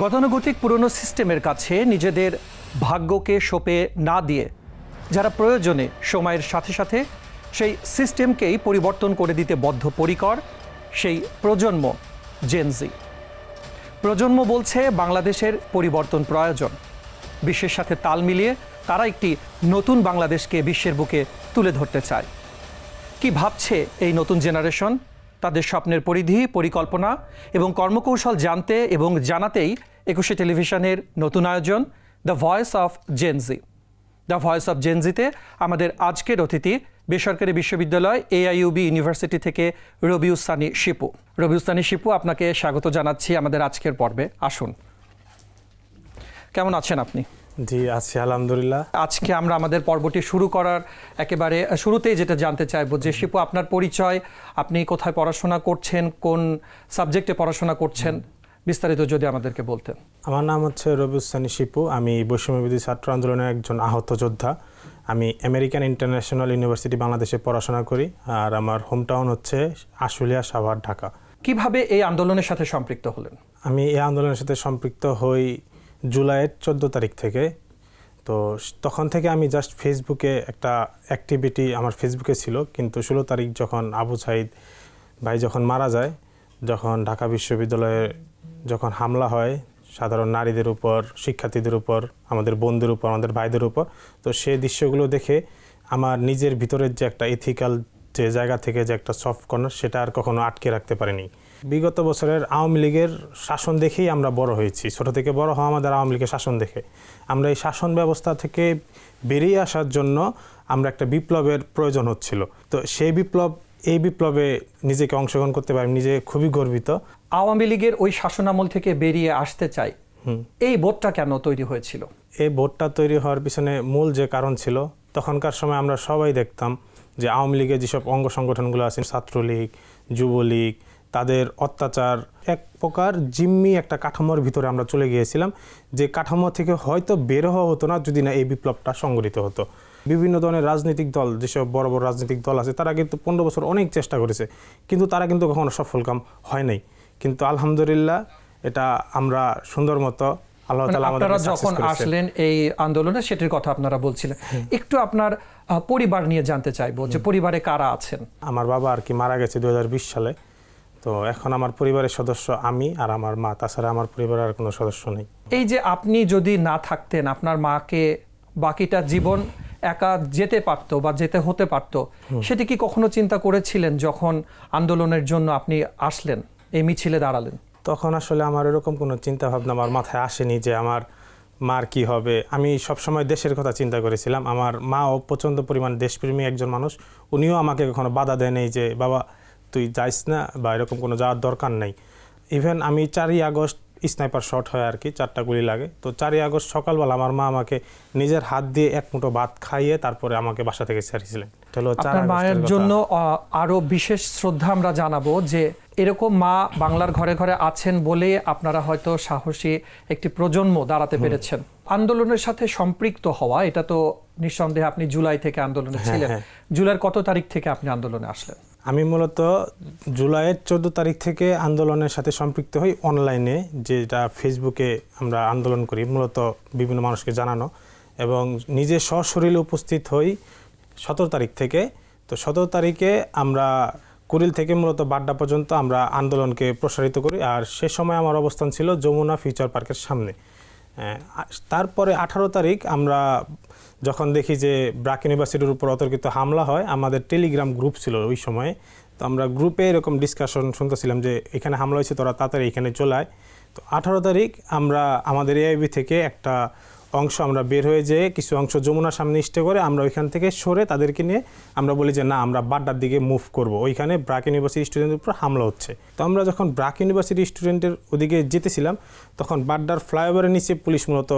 গতানুগতিক পুরনো সিস্টেমের কাছে নিজেদের ভাগ্যকে সঁপে না দিয়ে যারা প্রয়োজনে সময়ের সাথে সাথে সেই সিস্টেমকেই পরিবর্তন করে দিতে বদ্ধপরিকর সেই প্রজন্ম জেনজি প্রজন্ম বলছে বাংলাদেশের পরিবর্তন প্রয়োজন। বিশ্বের সাথে তাল মিলিয়ে তারা একটি নতুন বাংলাদেশকে বিশ্বের বুকে তুলে ধরতে চায়। কি ভাবছে এই নতুন জেনারেশন? তাদের স্বপ্নের পরিধি, পরিকল্পনা এবং কর্মকৌশল জানতে এবং জানাতেই একুশে টেলিভিশনের নতুন আয়োজন the voice of Gen Z the voice of জেনজিতে আমাদের আজকের অতিথি বেসরকারি বিশ্ববিদ্যালয় এআইইউবি ইউনিভার্সিটি থেকে রবিউসানি শিপু। রবিউসানি শিপু আপনাকে স্বাগত জানাচ্ছি আমাদের আজকের পর্বে। আসুন। কেমন আছেন আপনি? জি আছি আলহামদুলিল্লাহ। আজকে আমরা আমাদের পর্বটি শুরু করার একেবারে শুরুতেই যেটা জানতে চাইব যে শিপু আপনার পরিচয় আপনি কোথায় পড়াশোনা করছেন কোন সাবজেক্টে পড়াশোনা করছেন? বিস্তারিত যদি আমাদেরকে বলতেন। আমার নাম হচ্ছে রবিউসানি শিপু আমি বৈষম্যবিধি ছাত্র আন্দোলনের একজন আহত যোদ্ধা। আমি আমেরিকান ইন্টারন্যাশনাল ইউনিভার্সিটি বাংলাদেশে পড়াশোনা করি আর আমার হোম টাউন হচ্ছে আশুলিয়া সাভার ঢাকা। কীভাবে এই আন্দোলনের সাথে সম্পৃক্ত হলেন? আমি এই আন্দোলনের সাথে সম্পৃক্ত হই জুলাইয়ের চোদ্দ তারিখ থেকে। তো তখন থেকে আমি জাস্ট ফেসবুকে একটা অ্যাক্টিভিটি আমার ফেসবুকে ছিল কিন্তু ষোলো তারিখ যখন আবু সাইদ ভাই যখন মারা যায় যখন ঢাকা বিশ্ববিদ্যালয়ে যখন হামলা হয়, সাধারণ নারীদের উপর, শিক্ষার্থীদের উপর, আমাদের বোনদের উপর, আমাদের ভাইদের উপর, তো সেই দৃশ্যগুলো দেখে আমার নিজের ভিতরের যে একটা ইথিক্যাল যে জায়গা থেকে যে একটা সফট কর্নার সেটা আর কখনো আটকে রাখতে পারিনি। বিগত বছরের আওয়ামী লীগের শাসন দেখেই আমরা বড় হয়েছি। ছোট থেকে বড় হওয়া আমাদের আওয়ামী লীগের শাসন দেখে। আমরা এই শাসন ব্যবস্থা থেকে বেরিয়ে আসার জন্য আমরা একটা বিপ্লবের প্রয়োজন হচ্ছিল। তো সেই বিপ্লব, এই বিপ্লবে নিজেকে অংশগ্রহণ করতে পারি, নিজে খুবই গর্বিত। আওয়ামী লীগের ওই শাসনামল থেকে বেরিয়ে আসতে চাই এই বোধটা কেন তৈরি হয়েছিল? এই ভোটটা তৈরি হওয়ার পিছনে মূল যে কারণ ছিল তখনকার সময় আমরা সবাই দেখতাম যে আওয়ামী লীগের যেসব অঙ্গ সংগঠনগুলো আছে ছাত্রলীগ যুবলীগ তাদের অত্যাচার এক প্রকার জিম্মি একটা কাঠামোর ভিতরে আমরা চলে গিয়েছিলাম যে কাঠামো থেকে হয়তো বের হওয়া হতো না যদি না এই বিপ্লবটা সংগঠিত হতো। বিভিন্ন ধরনের রাজনৈতিক দল যেসব বড় বড় রাজনৈতিক দল আছে তারা কিন্তু পনেরো বছর অনেক চেষ্টা করেছে কিন্তু তারা কিন্তু কখনো সফলকাম হয় নাই। কিন্তু আলহামদুলিল্লাহ এটা আমরা সুন্দর মতো আল্লাহ মানে তাআলা আপনারা যখন আসলেন এই আন্দোলনে সেটির কথা আপনারা বলছিলেন। একটু আপনার পরিবার নিয়ে জানতে চাইব যে পরিবারে কারা আছেন? আমার বাবা আর কি মারা গেছে দুই হাজার বিশ সালে। তো এখন আমার পরিবারের সদস্য আমি আর আমার মা তাছাড়া আমার পরিবারের আর কোনো সদস্য নেই। এই যে আপনি যদি না থাকতেন আপনার মাকে বাকিটা জীবন একা যেতে পারতো বা যেতে হতে পারতো সেটি কি কখনো চিন্তা করেছিলেন যখন আন্দোলনের জন্য আপনি আসলেন? এই মিছিলে দাঁড়ালেন। তখন আসলে আমার এরকম কোনো চিন্তাভাবনা আমার মাথায় আসেনি যে আমার মার কি হবে। আমি সবসময় দেশের কথা চিন্তা করেছিলাম। আমার মাও প্রচণ্ড পরিমাণ দেশপ্রেমী একজন মানুষ। উনিও আমাকে কখনো বাধা দেয় নেই যে, বাবা, তুই যাইস না বা এরকম কোনো যাওয়ার দরকার নেই। ইভেন আমি চারই আগস্ট স্নাইপার শট হয় আর কি চারটা গুলি লাগে। তো চারই আগস্ট সকালবেলা আমার মা আমাকে নিজের হাত দিয়ে এক মুঠো ভাত খাইয়ে তারপরে আমাকে বাসা থেকে হলো আপনার মায়ের জন্য আরও বিশেষ শ্রদ্ধা আমরা জানাব যে এরকম মা বাংলার ঘরে ঘরে আছেন বলে আপনারা হয়তো সাহসী একটি প্রজন্ম দাঁড়াতে পেরেছেন। আন্দোলনের সাথে সম্পৃক্ত হওয়া এটা তো নিঃসন্দেহে আপনি জুলাই থেকে আন্দোলনে ছিলেন। হ্যাঁ। জুলাইয়ের কত তারিখ থেকে আপনি আন্দোলনে আসলেন? আমি মূলত জুলাইয়ের চোদ্দ তারিখ থেকে আন্দোলনের সাথে সম্পৃক্ত হই অনলাইনে, যেটা ফেসবুকে আমরা আন্দোলন করি, মূলত বিভিন্ন মানুষকে জানানো। এবং নিজে সশরীরে উপস্থিত হই সতেরো তারিখ থেকে। তো সতেরো তারিখে আমরা কুড়িল থেকে মূলত বাড্ডা পর্যন্ত আমরা আন্দোলনকে প্রসারিত করি। আর সে সময় আমার অবস্থান ছিল যমুনা ফিউচার পার্কের সামনে। তারপরে আঠারো তারিখ আমরা যখন দেখি যে ব্রাক ইউনিভার্সিটির উপর অতর্কিত হামলা হয়, আমাদের টেলিগ্রাম গ্রুপ ছিল ওই সময়ে। তো আমরা গ্রুপে এরকম ডিসকাশন শুনতেছিলাম যে এখানে হামলা হয়েছে, তোরা তাড়াতাড়ি এখানে চলায় তো আঠারো তারিখ আমরা আমাদের এআইবি থেকে একটা অংশ আমরা বের হয়ে যেয়ে কিছু অংশ যমুনার সামনে স্টে করে আমরা ওইখান থেকে সরে তাদেরকে নিয়ে আমরা বলি যে, না, আমরা বাড্ডার দিকে মুভ করব। ওইখানে ব্রাক ইউনিভার্সিটি স্টুডেন্টের উপর হামলা হচ্ছে। তো আমরা যখন ব্রাক ইউনিভার্সিটি স্টুডেন্টের ওদিকে যেতেছিলাম, তখন বাড্ডার ফ্লাইওভারের নিচে পুলিশ মূলত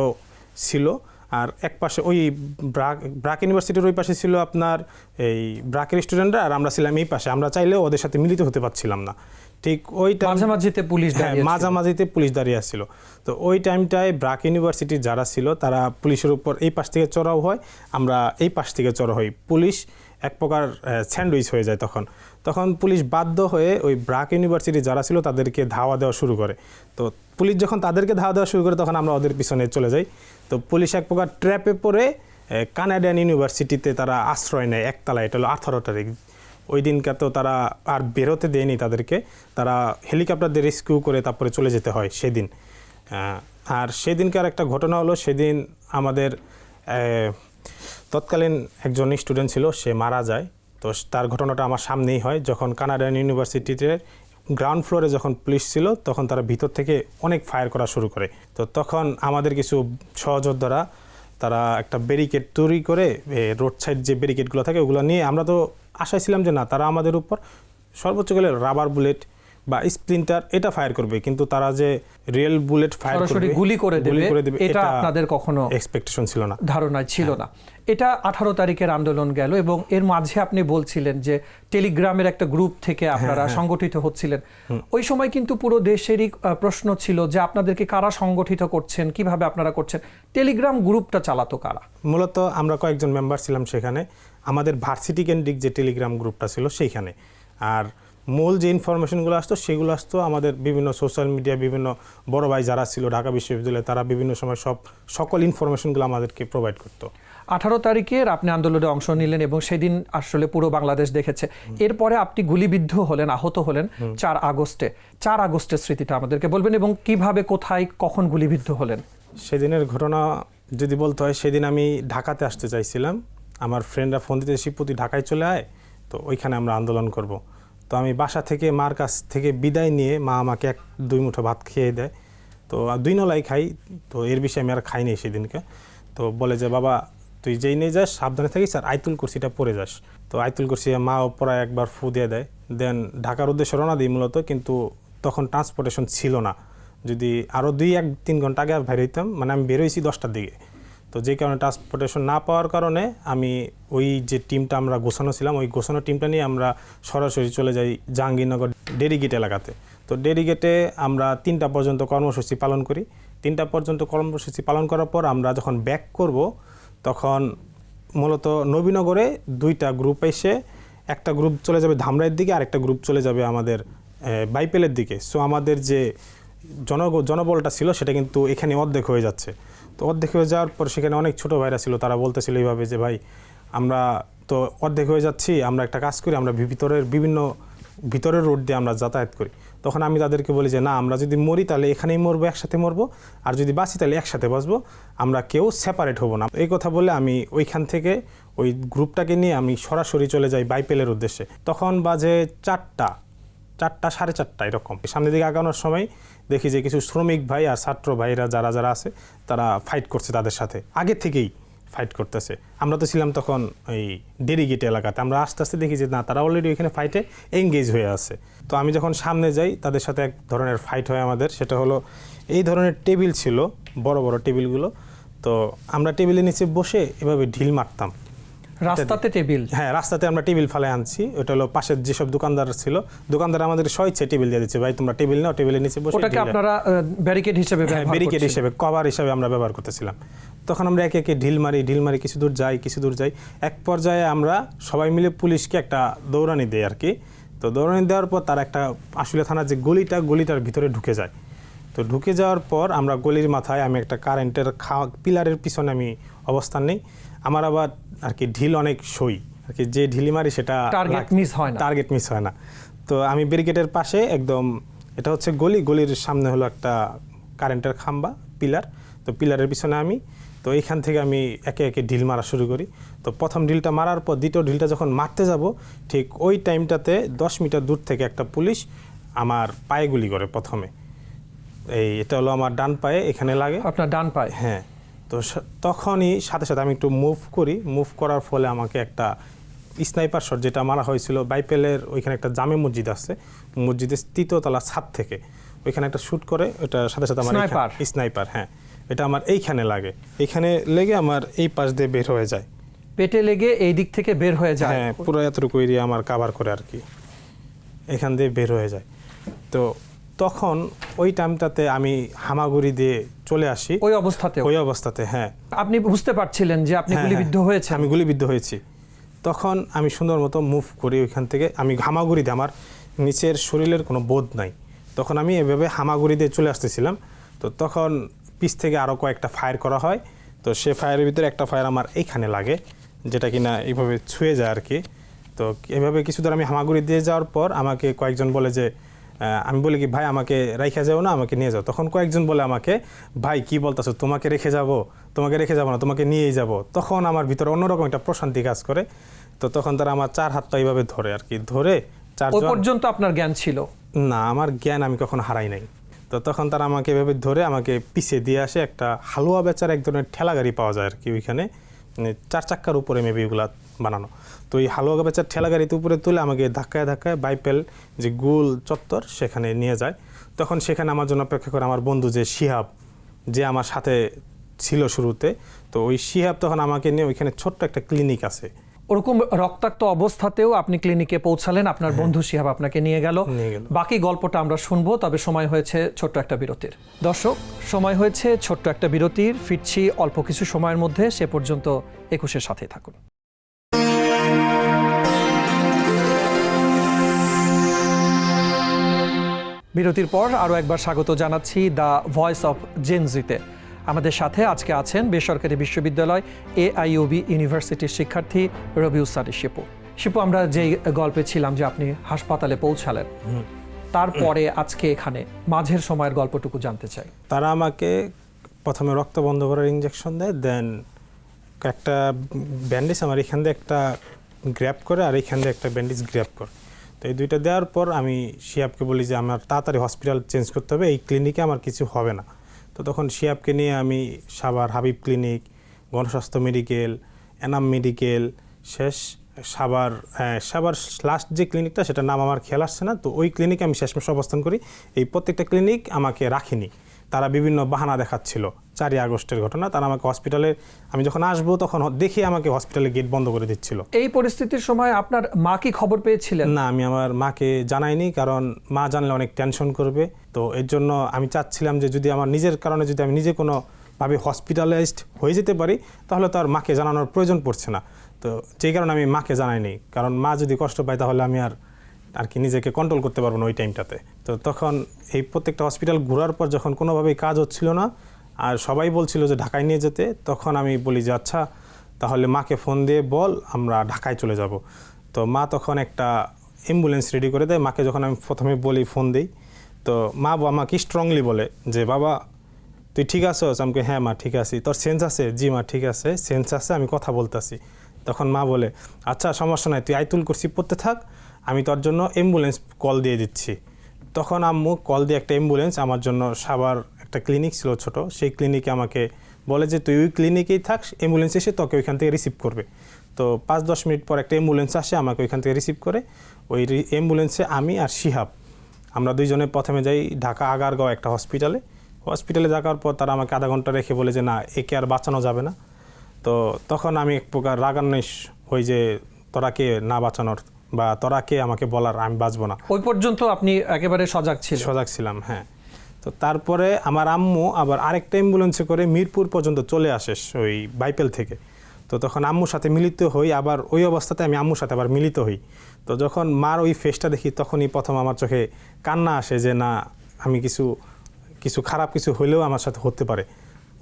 ছিল। আর এক পাশে ওই ব্রাক ব্রাক ইউনিভার্সিটির ওই পাশে ছিল আপনার এই ব্রাকের স্টুডেন্টরা আর আমরা ছিলাম এই পাশে। আমরা চাইলেও ওদের সাথে মিলিত হতে পারছিলাম না। ঠিক ওই মাঝামাঝিতে পুলিশ হ্যাঁ মাঝামাঝিতে পুলিশ দাঁড়িয়ে আসছিল। তো ওই টাইমটায় ব্রাক ইউনিভার্সিটির যারা ছিল তারা পুলিশের উপর এই পাশ থেকে চড়াও হয় আমরা এই পাশ থেকে চড়া হই। পুলিশ এক প্রকার স্যান্ডউইচ হয়ে যায় তখন। তখন পুলিশ বাধ্য হয়ে ওই ব্রাক ইউনিভার্সিটি যারা ছিল তাদেরকে ধাওয়া দেওয়া শুরু করে। তো পুলিশ যখন তাদেরকে ধাওয়া দেওয়া শুরু করে তখন আমরা ওদের পিছনে চলে যাই। তো পুলিশ এক প্রকার ট্র্যাপে পড়ে কানাডিয়ান ইউনিভার্সিটিতে তারা আশ্রয় নেয় একতলা এটা হলো আঠারো তারিখ। ওই দিনকে তো তারা আর বেরোতে দেয়নি তাদেরকে। তারা হেলিকপ্টার দিয়ে রেস্কিউ করে তারপরে চলে যেতে হয় সেদিন। আর সেদিনকার একটা ঘটনা হলো, সেদিন আমাদের তৎকালীন একজন স্টুডেন্ট ছিল, সে মারা যায়। তো তার ঘটনাটা আমার সামনেই হয়। যখন কানাডিয়ান ইউনিভার্সিটিতে গ্রাউন্ড ফ্লোরে যখন পুলিশ ছিল, তখন তারা ভিতর থেকে অনেক ফায়ার করা শুরু করে। তো তখন আমাদের কিছু সহযোদ্ধারা, তারা একটা ব্যারিকেড তৈরি করে রোড সাইড যে ব্যারিকেডগুলো থাকে, ওগুলো নিয়ে আমরা তো আশায় ছিলাম যে না তারা আমাদের উপর সর্বোচ্চ গেলে রাবার বুলেট বা স্প্লিন্টার এটা ফায়ার করবে কিন্তু তারা যে রিয়েল বুলেট ফায়ার করবে গুলি করে দেবে এটা আপনাদের কখনো এক্সপেকটেশন ছিল না। ধারণায় ছিল না। এটা আঠারো তারিখের আন্দোলন গেল এবং এর মাঝে আপনি বলছিলেন যে টেলিগ্রামের একটা গ্রুপ থেকে আপনারা সংগঠিত হচ্ছিলেন। ওই সময় কিন্তু পুরো দেশেরই প্রশ্ন ছিল যে আপনাদেরকে কারা সংগঠিত করছেন কীভাবে আপনারা করছেন? টেলিগ্রাম গ্রুপটা চালাতো কারা? মূলত আমরা কয়েকজন মেম্বার ছিলাম সেখানে। আমাদের ভার্সিটি কেন্দ্রিক যে টেলিগ্রাম গ্রুপটা ছিল সেইখানে। আর মূল যে ইনফরমেশনগুলো আসতো সেগুলো আসতো আমাদের বিভিন্ন সোশ্যাল মিডিয়া বিভিন্ন বড় ভাই যারা ছিল ঢাকা বিশ্ববিদ্যালয়ে তারা বিভিন্ন সময় সব সকল ইনফরমেশনগুলো আমাদেরকে প্রোভাইড করতো। আঠারো তারিখের আপনি আন্দোলনে অংশ নিলেন এবং সেদিন আসলে পুরো বাংলাদেশ দেখেছে। এরপরে আপনি গুলিবিদ্ধ হলেন আহত হলেন চার আগস্টে। চার আগস্টের স্মৃতিটা আমাদেরকে বলবেন এবং কীভাবে কোথায় কখন গুলিবিদ্ধ হলেন? সেদিনের ঘটনা যদি বলতে হয় সেদিন আমি ঢাকাতে আসতে চাইছিলাম। আমার ফ্রেন্ডরা ফোন দিতে শিবপুতি ঢাকায় চলে আয়, তো ওইখানে আমরা আন্দোলন করব। তো আমি বাসা থেকে মার কাছ থেকে বিদায় নিয়ে মা আমাকে এক, দুই মুঠো ভাত খেয়ে দেয়। তো আর দুই নলাই খাই, তো এর বিষয়ে আমি আর খাইনি সেদিনকে। তো বলে যে, বাবা, তুই যেই নিয়ে যাস, সাবধানে থাকিস আর আইতুল কুরসিটা পরে যাস। তো আইতুল কুরসি মাও পড়ায় একবার ফু দিয়ে দেয়। দেন ঢাকার উদ্দেশ্যে রওনা দিই মূলত, কিন্তু তখন ট্রান্সপোর্টেশন ছিল না। যদি আরও দুই এক, তিন ঘণ্টা আগে বের হইতাম মানে আমি বেরোইছি দশটার দিকে। তো যে কারণে ট্রান্সপোর্টেশন না পাওয়ার কারণে আমি ওই যে টিমটা আমরা গোছানো ছিলাম, ওই গোছানো টিমটা নিয়ে আমরা সরাসরি চলে যাই জাহাঙ্গীরনগর ডেরিগেট এলাকাতে। তো ডেরিগেটে আমরা তিনটা পর্যন্ত কর্মসূচি পালন করি। তিনটা পর্যন্ত কর্মসূচি পালন করার পর আমরা যখন ব্যাক করব, তখন মূলত নবীনগরে দুইটা গ্রুপ এসে একটা গ্রুপ চলে যাবে ধামরাইয়ের দিকে আর একটা গ্রুপ চলে যাবে আমাদের বাইপেলের দিকে। সো আমাদের যে জন জনবলটা ছিল সেটা কিন্তু এখানে অর্ধেক হয়ে যাচ্ছে। তো অর্ধেক হয়ে যাওয়ার পর সেখানে অনেক ছোট ভাইরা ছিল, তারা বলতেছিল এইভাবে যে, ভাই, আমরা তো অর্ধেক হয়ে যাচ্ছি, আমরা একটা কাজ করি, আমরা ভিতরের বিভিন্ন, ভিতরের রোড দিয়ে আমরা যাতায়াত করি। তখন আমি তাদেরকে বলি যে, না, আমরা যদি মরি তাহলে এখানেই মরবো, একসাথে মরবো, আর যদি বাঁচি তাহলে একসাথে বাঁচবো, আমরা কেউ সেপারেট হব না। এই কথা বলে আমি ওইখান থেকে ওই গ্রুপটাকে নিয়ে আমি সরাসরি চলে যাই বাইপেলের উদ্দেশ্যে। তখন বাজে চারটা চারটা, সাড়ে চারটা এরকম। সামনের দিকে আগানোর সময় দেখি যে কিছু শ্রমিক ভাই আর ছাত্র ভাইরা যারা যারা আছে, তারা ফাইট করছে তাদের সাথে। আগে থেকেই ফাইট করতেছে। আমরা তো ছিলাম তখন ওই ডেরিগেট এলাকাতে। আমরা আস্তে আস্তে দেখি যে না, তারা অলরেডি ওইখানে ফাইটে এঙ্গেজ হয়ে আছে। তো আমি যখন সামনে যাই, তাদের সাথে এক ধরনের ফাইট হয় আমাদের। সেটা হলো, এই ধরনের টেবিল ছিল, বড় বড় টেবিলগুলো। তো আমরা টেবিলের নিচে বসে এভাবে ঢিল মারতাম। রাস্তাতে টেবিল? হ্যাঁ রাস্তাতে আমরা টেবিল ফেলে আনছি। ওটা হলো পাশের যেসব দোকানদার ছিল। দোকানদার আমাদের স্বইচ্ছে টেবিল দিয়ে দিচ্ছে ভাই তোমরা টেবিল নাও টেবিলের নিচে বসে ওটাকে আপনারা ব্যারিকেড হিসেবে হ্যাঁ ব্যারিকেড। হিসেবে কভার হিসেবে আমরা ব্যবহার করতেছিলাম। তখন আমরা একে একে ঢিল মারি ঢিল মারি কিছু দূর যাই কিছু দূর যাই। এক পর্যায়ে আমরা সবাই মিলে পুলিশকে একটা দৌড়ানি দেই আর কি। তো দৌড়ানি দেওয়ার পর তার একটা আসলে থানার যে গলিটা গলিটার ভিতরে ঢুকে যায়। তো ঢুকে যাওয়ার পর আমরা গলির মাথায় আমি একটা কারেন্টের খাওয়া পিলারের পিছনে আমি অবস্থান নেই। আমার আবার আর কি ঢিল অনেক সই। আর কি যে ঢিলি মারি সেটা টার্গেট মিস হয় না। টার্গেট মিস হয় না। তো আমি ব্যারিকেডের পাশে একদম এটা হচ্ছে গলি গলির সামনে হলো একটা কারেন্টের খাম্বা পিলার তো পিলারের পিছনে আমি তো এইখান থেকে আমি একে একে ঢিল মারা শুরু করি। তো প্রথম ঢিলটা মারার পর দ্বিতীয় ঢিলটা যখন মারতে যাব ঠিক ওই টাইমটাতে দশ মিটার দূর থেকে একটা পুলিশ আমার পায়ে গুলি করে প্রথমে। এই এটা হলো আমার ডান পায়ে এখানে লাগে। আপনার ডান পায়ে? হ্যাঁ। তো তখনই সাথে সাথে আমি একটু মুভ করি। মুভ করার ফলে আমাকে একটা স্নাইপার শট যেটা মারা হয়েছিল বাইপেলের ওইখানে একটা জামে মসজিদ আছে। মসজিদের তৃতীয়তলা ছাদ থেকে। ওইখানে একটা শ্যুট করে ওটা সাথে সাথে আমার? স্নাইপার হ্যাঁ। এটা আমার এইখানে লাগে। এইখানে লেগে আমার এই পাশ দিয়ে বের হয়ে যায়। পেটে লেগে এই দিক থেকে বের হয়ে যায়? হ্যাঁ পুরো এতটুকু এরিয়া আমার কাভার করে আর কি। এখান দিয়ে বের হয়ে যায়। তো তখন ওই টাইমটাতে আমি হামাগুড়ি দিয়ে চলে আসি। ওই অবস্থাতে ওই অবস্থাতে হ্যাঁ। আপনি বুঝতে পারছিলেন যে আপনি হ্যাঁ, গুলিবিদ্ধ হয়েছে আমি গুলিবিদ্ধ হয়েছি। তখন আমি সুন্দর মতো মুভ করি ওইখান থেকে। আমি ঘামাগুড়িতে আমার নিচের শরীরের কোনো বোধ নাই। তখন আমি এভাবে হামাগুড়ি দিয়ে চলে আসতেছিলাম। তো তখন পিছ থেকে আরও কয়েকটা ফায়ার করা হয়। তো সে ফায়ারের ভিতরে একটা ফায়ার আমার এইখানে লাগে যেটা কিনা এইভাবে ছুঁয়ে যায় আর কি। তো এভাবে কিছু দূর আমি হামাগুড়ি দিয়ে যাওয়ার পর আমাকে কয়েকজন বলে যে আমি বলি কি ভাই আমাকে রেখে যাও না আমাকে নিয়ে যাও। তখন কয়েকজন বলে আমাকে ভাই কি বলতেছো? তোমাকে রেখে যাব তোমাকে রেখে যাব না তোমাকে নিয়েই যাব। তখন আমার ভিতরে অন্যরকম একটা প্রশান্তি কাজ করে। তো তখন তারা আমার চার হাতটা এইভাবে ধরে আর কি ধরে চার পর্যন্ত আপনার জ্ঞান ছিল? না আমার জ্ঞান আমি কখনো হারাই নাই। তো তখন তারা আমাকে এভাবে ধরে আমাকে পিছিয়ে দিয়ে আসে একটা হালুয়া বেচার এক ধরনের ঠেলা গাড়ি পাওয়া যায় আর কি ওইখানে মানে চার চাক্কার উপরে মেবি এগুলা বানানো। তো এই হালুয়া বেচার ঠেলা গাড়িতে উপরে তুলে আমাকে ধাক্কায় ধাক্কায় বাইপেল যে গোল চত্বর সেখানে নিয়ে যায়। তখন সেখানে আমার জন্য অপেক্ষা করে আমার বন্ধু যে শিহাব যে আমার সাথে ছিল শুরুতে তো ওই শিহাব তখন আমাকে নিয়ে ওইখানে ছোট্ট একটা ক্লিনিক আছে। ওরকম রক্তাক্ত অবস্থাতেও আপনি ক্লিনিকে পৌঁছালেন আপনার বন্ধু শিহাব আপনাকে নিয়ে গেল। নিয়ে গেল। বাকি গল্পটা আমরা শুনব তবে সময় হয়েছে ছোট্ট একটা বিরতির। দর্শক সময় হয়েছে ছোট্ট একটা বিরতির ফিরছি অল্প কিছু সময়ের মধ্যে সে পর্যন্ত একুশের সাথে থাকুন। বিরতির পর আরও একবার স্বাগত জানাচ্ছি দ্য ভয়েস অফ জেনজিতে আমাদের সাথে আজকে আছেন বেসরকারি বিশ্ববিদ্যালয় এআইওবি ইউনিভার্সিটির শিক্ষার্থী রবিউস সাদি শিপু। শিপু, আমরা যেই গল্পে ছিলাম যে আপনি হাসপাতালে পৌঁছালেন, তারপরে আজকে এখানে মাঝের সময়ের গল্পটুকু জানতে চাই। তারা আমাকে প্রথমে রক্ত বন্ধ করার ইঞ্জেকশন দেয় দেন একটা ব্যান্ডেজ আমার এখান দিয়ে একটা গ্র্যাপ করে, আর এখান দিয়ে একটা ব্যান্ডেজ গ্র্যাপ করে। তো এই দুইটা দেওয়ার পর আমি শিয়াবকে বলি যে আমার তাড়াতাড়ি হসপিটাল চেঞ্জ করতে হবে এই ক্লিনিকে আমার কিছু হবে না। তো তখন শিয়াবকে নিয়ে আমি Sabar Habib clinic Gonoshasthaya medical Enam medical শেষ সাবার হ্যাঁ, সাবার লাস্ট যে ক্লিনিকটা সেটা নাম আমার খেয়াল আসছে না তো ওই ক্লিনিকে আমি শেষমেশ অবস্থান করি। এই প্রত্যেকটা ক্লিনিক আমাকে রাখিনি। তারা বিভিন্ন বাহানা দেখাচ্ছিল। চারই আগস্টের ঘটনা তারা আমাকে হসপিটালে আমি যখন আসব তখন দেখি আমাকে হসপিটালে গেট বন্ধ করে দিচ্ছিল। এই পরিস্থিতির সময় আপনার মা কি খবর পেয়েছিলেন? না আমি আমার মাকে জানাইনি কারণ মা জানলে অনেক টেনশন করবে। তো এর জন্য আমি চাচ্ছিলাম যে যদি আমার নিজের কারণে যদি আমি নিজে কোনো ভাবে হসপিটালাইজড হয়ে যেতে পারি তাহলে তো আর মাকে জানানোর প্রয়োজন পড়ছে না। তো যেই কারণে আমি মাকে জানাইনি কারণ মা যদি কষ্ট পায় তাহলে আমি আর আর কি নিজেকে কন্ট্রোল করতে পারব না ওই টাইমটাতে তো তখন এই প্রত্যেকটা হসপিটাল ঘোরার পর যখন কোনোভাবেই কাজ হচ্ছিল না, আর সবাই বলছিল যে ঢাকায় নিয়ে যেতে, তখন আমি বলি যে আচ্ছা তাহলে মাকে ফোন দিয়ে বল, আমরা ঢাকায় চলে যাব। তো মা তখন একটা অ্যাম্বুলেন্স রেডি করে দেয়। মাকে যখন আমি প্রথমে বলি ফোন দিই, তো মা আমাকে স্ট্রংলি বলে যে, বাবা, তুই ঠিক আছোস? আমাকে হ্যাঁ মা, ঠিক আছি। তোর সেন্স আছে? জি মা, ঠিক আছে। সেন্স আছে, আমি কথা বলতেছি। তখন মা বলে আচ্ছা সমস্যা নাই, তুই আইতুল করছি পড়তে থাক, আমি তোর জন্য অ্যাম্বুলেন্স কল দিয়ে দিচ্ছি। তখন আম্মু কল দিয়ে একটা অ্যাম্বুলেন্স আমার জন্য সাবার একটা ক্লিনিক ছিল ছোট, সেই ক্লিনিকে আমাকে বলে যে, তুই ওই ক্লিনিকেই থাক অ্যাম্বুলেন্স এসে তোকে ওইখান থেকে রিসিভ করবে। তো পাঁচ, দশ মিনিট পর একটা অ্যাম্বুলেন্স আসে, আমাকে ওইখান থেকে রিসিভ করে। ওই অ্যাম্বুলেন্সে আমি আর শিহাব, আমরা দুইজনে প্রথমে যাই ঢাকা আগারগাঁও একটা হসপিটালে হসপিটালে যাওয়ার পর তারা আমাকে আধা ঘণ্টা রেখে বলে যে, না, একে আর বাঁচানো যাবে না। তো তখন আমি এক প্রকার রাগান্বেষ হই যে তোরা কে না বাঁচানোর বা তোরা কে আমাকে বলার আমি বাঁচবো না। ওই পর্যন্ত আপনি একেবারে সজাগ ছিলেন। সজাগ ছিলাম হ্যাঁ। তো তারপরে আমার আম্মু আবার আরেকটা অ্যাম্বুলেন্সে করে মিরপুর পর্যন্ত চলে আসে ওই বাইপেল থেকে। তো তখন আম্মুর সাথে মিলিত হই আবার ওই অবস্থাতে আমি আম্মুর সাথে আবার মিলিত হই। তো যখন মার ওই ফেসটা দেখি তখনই প্রথম আমার চোখে কান্না আসে যে না আমি কিছু কিছু খারাপ কিছু হলেও আমার সাথে হতে পারে।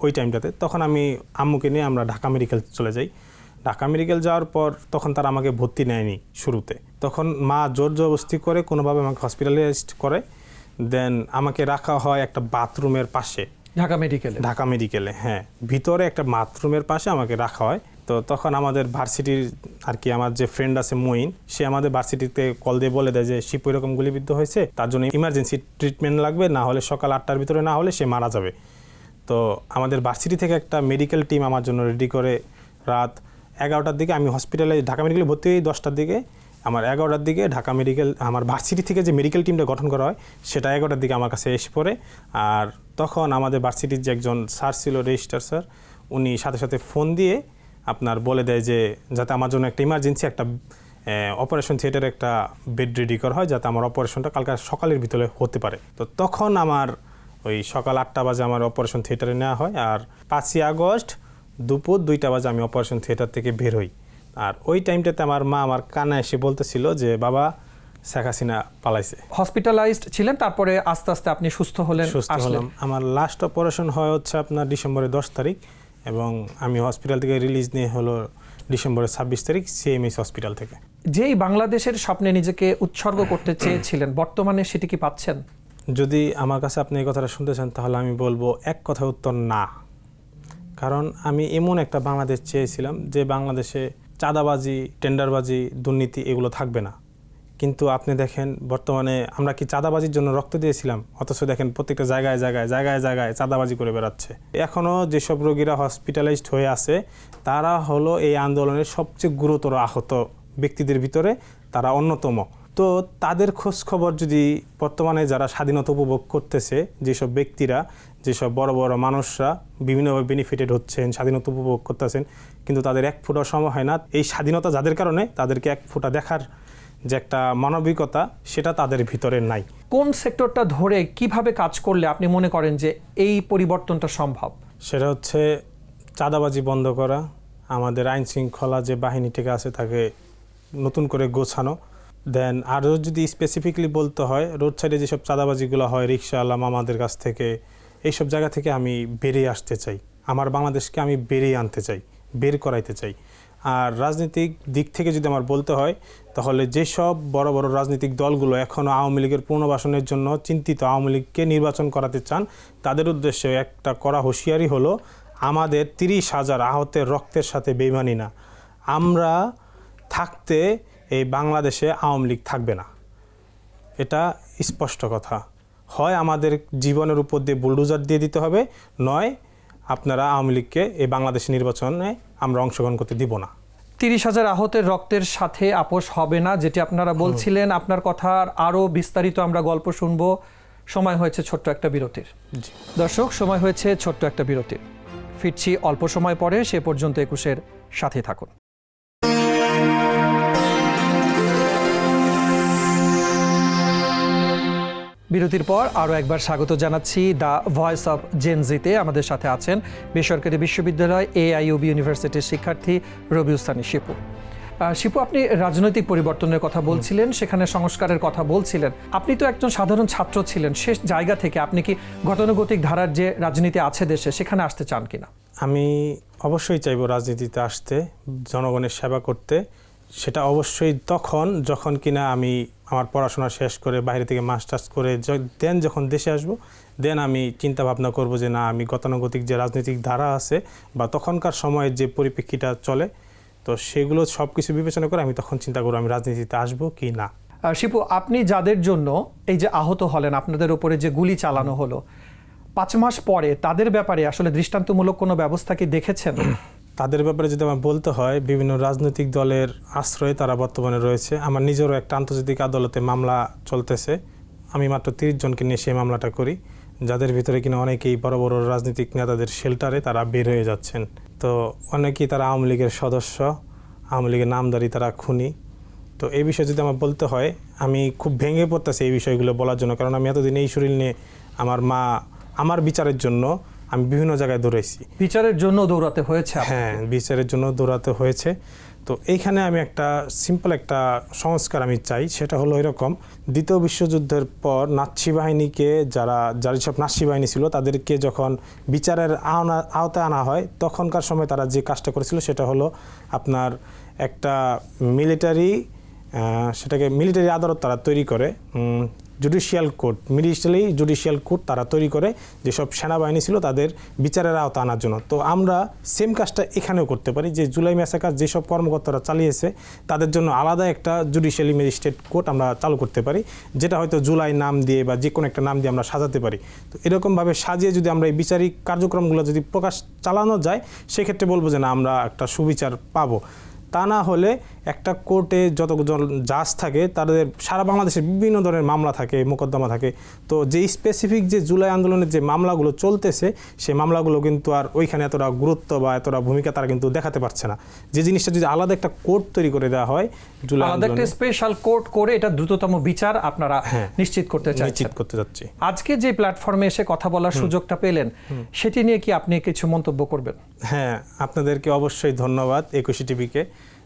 ওই টাইমটাতে তখন আমি আম্মুকে নিয়ে আমরা ঢাকা মেডিকেল চলে যাই। ঢাকা মেডিকেল যাওয়ার পর তখন তারা আমাকে ভর্তি নেয়নি শুরুতে। তখন মা জোর জবরদস্তি করে কোনোভাবে আমাকে হসপিটালাইজড করে। দেন আমাকে রাখা হয় একটা বাথরুমের পাশে। ঢাকা মেডিকেলে ঢাকা মেডিকেলে হ্যাঁ। ভিতরে একটা বাথরুমের পাশে আমাকে রাখা হয়। তো তখন আমাদের ভার্সিটির আর কি আমার যে ফ্রেন্ড আছে মইন সে আমাদের ভার্সিটিতে কল দিয়ে বলে দেয় যে শিপ এরকম গুলিবিদ্ধ হয়েছে তার জন্য ইমার্জেন্সি ট্রিটমেন্ট লাগবে না হলে সকাল আটটার ভিতরে না হলে সে মারা যাবে। তো আমাদের ভার্সিটি থেকে একটা মেডিকেল টিম আমার জন্য রেডি করে রাত এগারোটার দিকে আমি হসপিটালে ঢাকা মেডিকেলে ভর্তি হই দশটার দিকে। আমার এগারোটার দিকে ঢাকা মেডিকেল আমার ভার্সিটি থেকে যে মেডিকেল টিমটা গঠন করা হয়, সেটা এগারোটার দিকে আমার কাছে এসে পড়ে। আর তখন আমাদের ভার্সিটির যে একজন স্যার ছিল রেজিস্টার স্যার উনি সাথে সাথে ফোন দিয়ে আপনার বলে দেয় যে, যাতে আমার জন্য একটা ইমার্জেন্সি একটা অপারেশন থিয়েটারে একটা বেড রেডি করা হয়, যাতে আমার অপারেশনটা কালকে সকালের ভিতরে হতে পারে। তো তখন আমার ওই সকাল আটটা বাজে আমার অপারেশন থিয়েটারে নেওয়া হয় আর পাঁচই আগস্ট দুপুর দুইটা বাজে আমি অপারেশন থিয়েটার থেকে বের হই। আর ওই টাইমটাতে আমার মা আমার কানে এসে বলতেছিল যে বাবা শেখ হাসিনা পালাইছে। হসপিটালাইজড ছিলেন তারপরে আস্তে আস্তে আপনি সুস্থ হলেন সুস্থ হলাম। আমার লাস্ট অপারেশন হয় হচ্ছে আপনার ডিসেম্বরের দশ তারিখ এবং আমি হসপিটাল থেকে রিলিজ নিয়ে হলো ডিসেম্বরের ছাব্বিশ তারিখ সিএমএস হসপিটাল থেকে। যেই বাংলাদেশের স্বপ্নে নিজেকে উৎসর্গ করতে চেয়েছিলেন বর্তমানে সেটি কি পাচ্ছেন? যদি আমার কাছে আপনি এই কথাটা শুনতে চান, তাহলে আমি বলব এক কথা উত্তর না। কারণ আমি এমন একটা বাংলাদেশ চেয়েছিলাম যে বাংলাদেশে চাঁদাবাজি, টেন্ডারবাজি, দুর্নীতি এগুলো থাকবে না। কিন্তু আপনি দেখেন, বর্তমানে আমরা কি চাঁদাবাজির জন্য রক্ত দিয়েছিলাম? অথচ দেখেন, প্রত্যেকটা জায়গায় জায়গায় জায়গায় জায়গায় চাঁদাবাজি করে বেড়াচ্ছে। এখনও যেসব রোগীরা হসপিটালাইজড হয়ে আছে, তারা হলো এই আন্দোলনের সবচেয়ে গুরুতর আহত ব্যক্তিদের ভিতরে, তারা অন্যতম। তো তাদের খোঁজ খবর যদি বর্তমানে যারা স্বাধীনতা উপভোগ করতেছে যেসব ব্যক্তিরা যেসব বড় বড় মানুষরা বিভিন্নভাবে বেনিফিটেড হচ্ছেন স্বাধীনতা উপভোগ করতেছেন কিন্তু তাদের এক ফোঁটা সময় হয় না। এই স্বাধীনতা যাদের কারণে তাদেরকে এক ফোঁটা দেখার যে একটা মানবিকতা সেটা তাদের ভিতরে নাই। কোন সেক্টরটা ধরে কীভাবে কাজ করলে আপনি মনে করেন যে এই পরিবর্তনটা সম্ভব? সেটা হচ্ছে চাঁদাবাজি বন্ধ করা আমাদের আইন শৃঙ্খলা যে বাহিনীটিকে আছে তাকে নতুন করে গোছানো দেন আরও যদি স্পেসিফিকলি বলতে হয় রোড সাইডে যেসব চাঁদাবাজিগুলো হয় রিক্সাওয়ালা মামাদের কাছ থেকে, এইসব জায়গা থেকে আমি বেরিয়ে আসতে চাই। আমার বাংলাদেশকে আমি বেরিয়ে আনতে চাই, বের করাইতে চাই। আর রাজনৈতিক দিক থেকে যদি আমার বলতে হয়, তাহলে যেসব বড় বড় রাজনৈতিক দলগুলো এখনও আওয়ামী লীগের পুনর্বাসনের জন্য চিন্তিত, আওয়ামী লীগকে নির্বাচন করাতে চান, তাদের উদ্দেশ্যে একটা করা হুঁশিয়ারি হলো, আমাদের তিরিশ হাজার আহতের রক্তের সাথে বেইমানি না। আমরা থাকতে এই বাংলাদেশে আওয়ামী লীগ থাকবে না। এটা স্পষ্ট কথা। হয় আমাদের জীবনের উপর দিয়ে বুলডোজার দিয়ে দিতে হবে নয় আপনারা আওয়ামী লীগকে এই বাংলাদেশ নির্বাচনে আমরা অংশগ্রহণ করতে দিব না। তিরিশ হাজার আহতের রক্তের সাথে আপোষ হবে না যেটি আপনারা বলছিলেন। আপনার কথার আরও বিস্তারিত আমরা গল্প শুনব। সময় হয়েছে ছোট্ট একটা বিরতির। দর্শক সময় হয়েছে ছোট্ট একটা বিরতির। ফিরছি অল্প সময় পরে সে পর্যন্ত একুশের সাথে থাকুন। বিরতির পর আরও একবার স্বাগত জানাচ্ছি দ্য ভয়েস অফ জেনজিতে আমাদের সাথে আছেন বেসরকারি বিশ্ববিদ্যালয় এআইইউবি ইউনিভার্সিটির শিক্ষার্থী রবিউস্তানি শিপু শিপু, আপনি রাজনৈতিক পরিবর্তনের কথা বলছিলেন, সেখানে সংস্কারের কথা বলছিলেন। আপনি তো একজন সাধারণ ছাত্র ছিলেন, শেষ জায়গা থেকে আপনি কি গতানুগতিক ধারার যে রাজনীতি আছে দেশে, সেখানে আসতে চান কিনা? আমি অবশ্যই চাইব রাজনীতিতে আসতে, জনগণের সেবা করতে। সেটা অবশ্যই তখন, যখন কিনা আমি আমার পড়াশোনা শেষ করে বাইরে থেকে মাস্টার্স করে দেন যখন দেশে আসব, দেন আমি চিন্তা ভাবনা করব যে না, আমি গতানুগতিক যে রাজনৈতিক ধারা আছে বা তখনকার সময়ের যে পরিপ্রেক্ষিটা চলে, তো সেগুলো সব কিছু বিবেচনা করে আমি তখন চিন্তা করব আমি রাজনীতিতে আসব কি না। শিপু, আপনি যাদের জন্য এই যে আহত হলেন, আপনাদের উপরে যে গুলি চালানো হলো, পাঁচ মাস পরে তাদের ব্যাপারে আসলে দৃষ্টান্তমূলক কোনো ব্যবস্থা কি দেখেছেন? তাদের ব্যাপারে যদি আমার বলতে হয়, বিভিন্ন রাজনৈতিক দলের আশ্রয়ে তারা বর্তমানে রয়েছে। আমার নিজেরও একটা আন্তর্জাতিক আদালতে মামলা চলতেছে। আমি মাত্র তিরিশ জনকে নিয়ে সেই মামলাটা করি, যাদের ভিতরে কিনা অনেকেই বড় বড় রাজনৈতিক নেতাদের শেল্টারে তারা বের হয়ে যাচ্ছেন। তো অনেকেই তারা আওয়ামী লীগের সদস্য, আওয়ামী লীগের নামদারি তারা খুনি। তো এই বিষয়ে যদি আমার বলতে হয়, আমি খুব ভেঙে পড়তেছি এই বিষয়গুলো বলার জন্য, কারণ আমি এতদিন এই শরীর নিয়ে আমার মা, আমার বিচারের জন্য আমি বিভিন্ন জায়গায় দৌড়াইছি। বিচারের জন্য দৌড়াতে হয়েছে হ্যাঁ বিচারের জন্য দৌড়াতে হয়েছে। তো এইখানে আমি একটা সিম্পল একটা সংস্কার আমি চাই সেটা হলো এরকম। দ্বিতীয় বিশ্বযুদ্ধের পর নাৎসি বাহিনীকে যারা যারা সব নাৎসি বাহিনী ছিল তাদেরকে যখন বিচারের আওনা আওতায় আনা হয় তখনকার সময় তারা যে কাজটা করেছিল সেটা হলো আপনার একটা মিলিটারি সেটাকে মিলিটারি আদালত তারা তৈরি করে। Judicial court military judicial court তারা তৈরি করে, যেসব সেনাবাহিনী ছিল তাদের বিচারের আওতা আনার জন্য। তো আমরা সেম কাজটা এখানেও করতে পারি, যে জুলাই ম্যাসাকার যেসব কর্মকর্তারা চালিয়েছে, তাদের জন্য আলাদা একটা জুডিশিয়ালি ম্যাজিস্ট্রেট কোর্ট আমরা চালু করতে পারি, যেটা হয়তো জুলাই নাম দিয়ে বা যে কোনো একটা নাম দিয়ে আমরা সাজাতে পারি। তো এরকমভাবে সাজিয়ে যদি আমরা এই বিচারিক কার্যক্রমগুলো যদি প্রকাশ চালানো যায়, সেক্ষেত্রে বলব যে না, আমরা একটা সুবিচার পাবো। তা না হলে একটা কোর্টে যতজন জাজ থাকে তাদের সারা বাংলাদেশে বিভিন্ন ধরনের মামলা থাকে মোকদ্দমা থাকে। তো যে স্পেসিফিক যে জুলাই আন্দোলনের যে মামলাগুলো চলতেছে সেই মামলাগুলো কিন্তু আর ওইখানে এতটা গুরুত্ব বা এতটা ভূমিকা তারা কিন্তু দেখাতে পারছে না। যে জিনিসটা যদি আলাদা একটা কোর্ট তৈরি করে দেওয়া হয় জুলাই আলাদা একটা স্পেশাল কোর্ট করে এটা দ্রুততম বিচার আপনারা হ্যাঁ। নিশ্চিত করতে চাইছেন নিশ্চিত করতে যাচ্ছি আজকে যে প্ল্যাটফর্মে এসে কথা বলার সুযোগটা পেলেন সেটি নিয়ে কি আপনি কিছু মন্তব্য করবেন? হ্যাঁ আপনাদেরকে অবশ্যই ধন্যবাদ একুশে টিভিকে।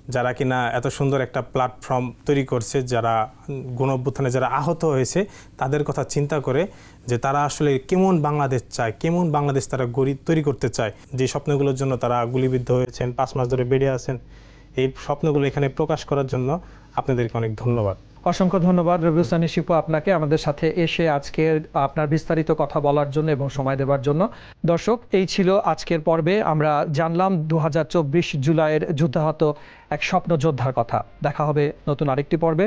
যারা কিনা এত সুন্দর একটা প্ল্যাটফর্ম তৈরি করছে, যারা গণ অভ্যুত্থানে যারা আহত হয়েছে, তাদের কথা চিন্তা করে যে তারা আসলে কেমন বাংলাদেশ চায়, কেমন বাংলাদেশ তারা গড়ি, তৈরি করতে চায়। যে স্বপ্নগুলোর জন্য তারা গুলিবিদ্ধ হয়েছেন, পাঁচ মাস ধরে বেড়ে আছেন। এই স্বপ্নগুলো এখানে প্রকাশ করার জন্য আপনাদেরকে অনেক ধন্যবাদ। অসংখ্য ধন্যবাদ রবিউসানি শিপু আপনাকে আমাদের সাথে এসে আজকে আপনার বিস্তারিত কথা বলার জন্য এবং সময় দেওয়ার জন্য দর্শক এই ছিল আজকের পর্বে আমরা জানলাম দু হাজার চব্বিশ জুলাইয়ের যুদ্ধাহত এক স্বপ্ন যোদ্ধার কথা দেখা হবে নতুন আরেকটি পর্বে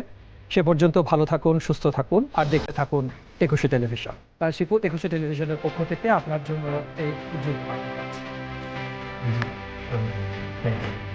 সে পর্যন্ত ভালো থাকুন সুস্থ থাকুন আর দেখতে থাকুন একুশে টেলিভিশন তার শিপু একুশে টেলিভিশনের পক্ষ থেকে আপনার জন্য এই যুদ্ধ Thank you.